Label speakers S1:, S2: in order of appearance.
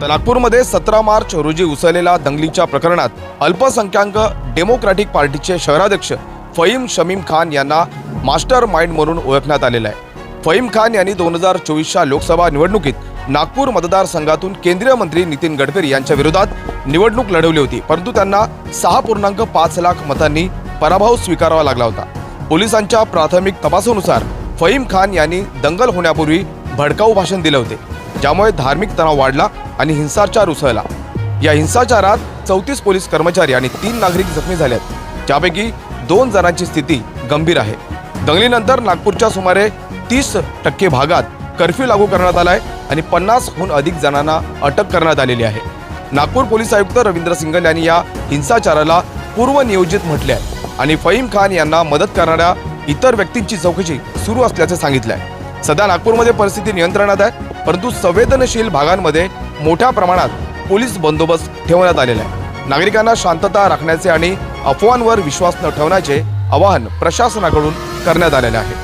S1: तर नागपूरमध्ये सतरा मार्च रोजी उसळलेल्या दंगलीच्या प्रकरणात अल्पसंख्याक डेमोक्रॅटिक पार्टीचे शहराध्यक्ष फहीम शमीम खान यांना मास्टर माइंड म्हणून ओळखण्यात आलेलं आहे. फहीम खान यांनी दोन हजार चोवीसच्या लोकसभा निवडणुकीत नागपूर मतदारसंघातून केंद्रीय मंत्री नितीन गडकरी यांच्या विरोधात निवडणूक लढवली होती परंतु त्यांना सहा पूर्णांक पाच लाख मतांनी पराभव स्वीकारावा लागला होता. पोलिसांच्या प्राथमिक तपासानुसार फहीम खान यांनी दंगल होण्यापूर्वी भडकाऊ भाषण दिले होते. ज्यामुळे धार्मिक तणाव वाढला आणि हिंसाचार उसळला. या हिंसाचारात चौतीस पोलीस कर्मचारी आणि तीन नागरिक जखमी झाले आहेत. ज्यापैकी दोन जणांची स्थिती गंभीर आहे. दंगलीनंतर नागपूरच्या सुमारे तीस टक्के भागात कर्फ्यू लागू करण्यात आलाय आणि पन्नासहून अधिक जणांना अटक करण्यात आलेली आहे. नागपूर पोलीस आयुक्त रवींद्र सिंगल यांनी या हिंसाचाराला पूर्वनियोजित म्हटले आहे आणि फहीम खान यांना मदत करणाऱ्या इतर व्यक्तींची चौकशी सुरू असल्याचे सांगितले आहे सध्या नागपूरमध्ये परिस्थिती नियंत्रणात आहे. परंतु संवेदनशील भागांमध्ये मोठ्या प्रमाणात पोलीस बंदोबस्त ठेवण्यात आलेला आहे. नागरिकांना शांतता राखण्याचे आणि अफवांवर विश्वास न ठेवण्याचे आवाहन प्रशासनाकडून करण्यात आलेले आहे.